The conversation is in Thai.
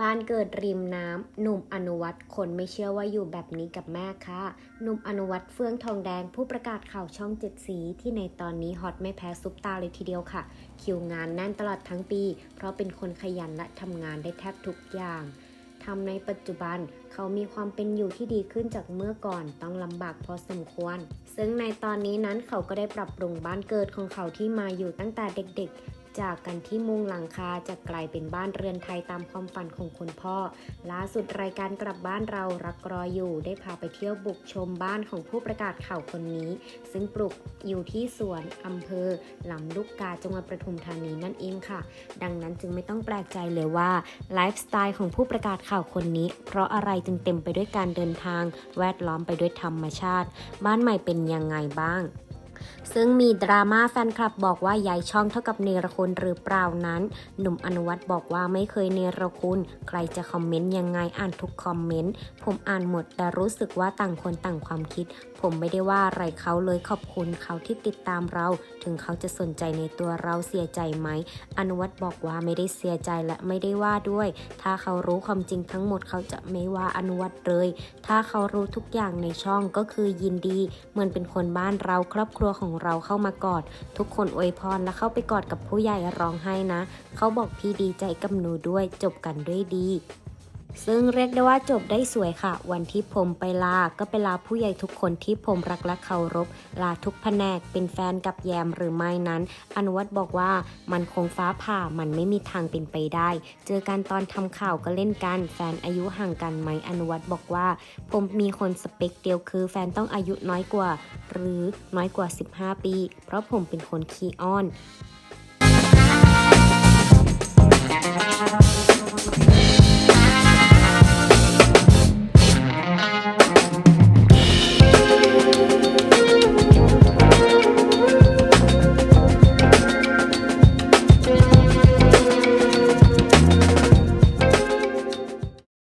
บ้านเกิดริมน้ำหนุ่มอนุวัตคนไม่เชื่อว่าอยู่แบบนี้กับแม่ค่ะหนุ่มอนุวัตเฟื่องทองแดงผู้ประกาศข่าวช่องเจ็ดสีที่ในตอนนี้ฮอตไม่แพ้ซุปตาเลยทีเดียวค่ะ คิวงานแน่นตลอดทั้งปี เพราะเป็นคนขยันและทำงานได้แทบทุกอย่างทำในปัจจุบันเขามีความเป็นอยู่ที่ดีขึ้นจากเมื่อก่อนต้องลำบากพอสมควร ซึ่งในตอนนี้นั้นเขาก็ได้ปรับปรุงบ้านเกิดของเขาที่มาอยู่ตั้งแต่เด็กๆ จากกันที่มุงหลังคาจะกลายเป็นบ้านเรือนไทยตามความฝันของคุณพ่อ ล่าสุดรายการกลับบ้านเรารักรออยู่ ได้พาไปเที่ยวบุกชมบ้านของผู้ประกาศข่าวคนนี้ ซึ่งปลูกอยู่ที่สวนอำเภอลำลูกกาจังหวัดปทุมธานีนั่นเองค่ะ ดังนั้นจึงไม่ต้องแปลกใจเลยว่าไลฟ์สไตล์ของผู้ประกาศข่าวคนนี้ เพราะอะไรจึงเต็มไปด้วยการเดินทาง แวดล้อมไปด้วยธรรมชาติ บ้านใหม่เป็นยังไงบ้างซึ่งมีดราม่าแฟนคลับบอกว่าย้ายช่องเท่ากับเนรคุณหรือเปล่านั้น หนุ่มอนุวัตบอกว่าไม่เคยเนรคุณ ใครจะคอมเมนต์ยังไงอ่านทุกคอมเมนต์ ผมอ่านหมด แต่รู้สึกว่าต่างคนต่างความคิด ผมไม่ได้ว่าอะไรเขาเลยขอบคุณเขาที่ติดตามเรา ถึงเขาจะสนใจในตัวเราเสียใจไหม อนุวัตบอกว่าไม่ได้เสียใจและไม่ได้ว่าด้วย ถ้าเขารู้ความจริงทั้งหมดเขาจะไม่ว่าอนุวัตเลย ถ้าเขารู้ทุกอย่างในช่องก็คือยินดี เหมือนเป็นคนบ้านเราครอบครัวของเราเข้ามากอด ทุกคนอวยพรและเข้าไปกอดกับผู้ใหญ่ร้องไห้นะ เขาบอกพี่ดีใจกับหนูด้วยจบกันด้วยดี ซึ่งเรียกได้ว่าจบได้สวยค่ะ วันที่ผมไปลา ก็ไปลาผู้ใหญ่ทุกคนที่ผมรักและเคารพ ลาทุกแผนกเป็นแฟนกับแยมหรือไม่นั้น อนุวัตบอกว่ามันคงฟ้าผ่ามันไม่มีทางเป็นไปได้ เจอกันตอนทำข่าวก็เล่นกัน แฟนอายุห่างกันไหมอนุวัตบอกว่า ผมมีคนสเปคเดียวคือแฟนต้องอายุน้อยกว่า หรือน้อยกว่า 15 ปี เพราะผมเป็นคนขี้อ้อน